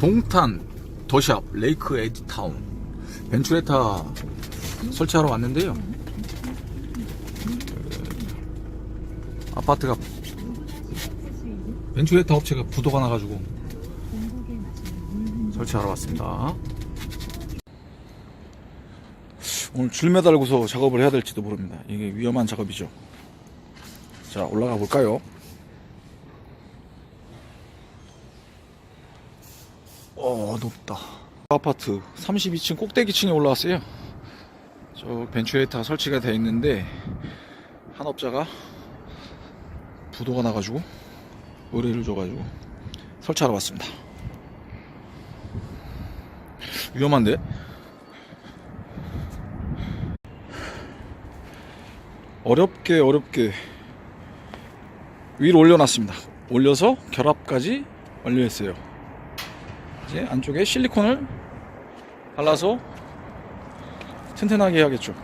동탄 더샵 레이크 에디 타운 벤츄레타 설치하러 왔는데요. 그 아파트가 벤츄레타 업체가 부도가 나가지고 설치하러 왔습니다. 오늘 줄 매달고서 작업을 해야 될지도 모릅니다. 이게 위험한 작업이죠. 자, 올라가 볼까요? 어, 높다. 아파트 32층 꼭대기층에 올라왔어요. 저 벤츄레이터 설치가 되어 있는데 한 업자가 부도가 나가지고 의뢰를 줘가지고 설치하러 왔습니다. 위험한데? 어렵게 어렵게 위로 올려놨습니다. 올려서 결합까지 완료했어요. 이제 안쪽에 실리콘을 발라서 튼튼하게 해야겠죠.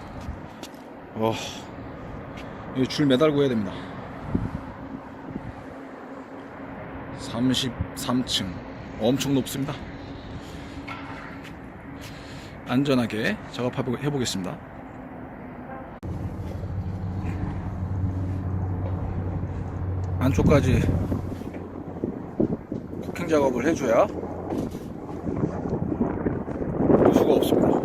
어, 줄 매달고 해야 됩니다. 33층 엄청 높습니다. 안전하게 작업해 보겠습니다. 안쪽까지 코킹 작업을 해줘야 누수가 없습니다.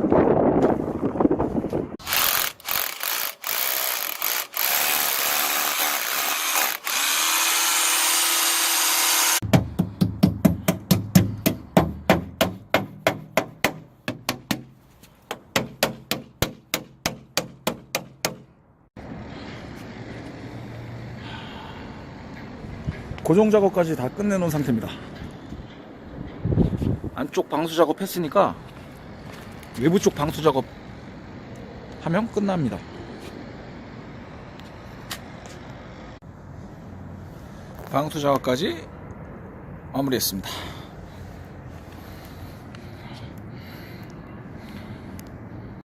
고정 작업까지 다 끝내놓은 상태입니다. 안쪽 방수 작업 했으니까 외부 쪽 방수 작업 하면 끝납니다. 방수 작업까지 마무리했습니다.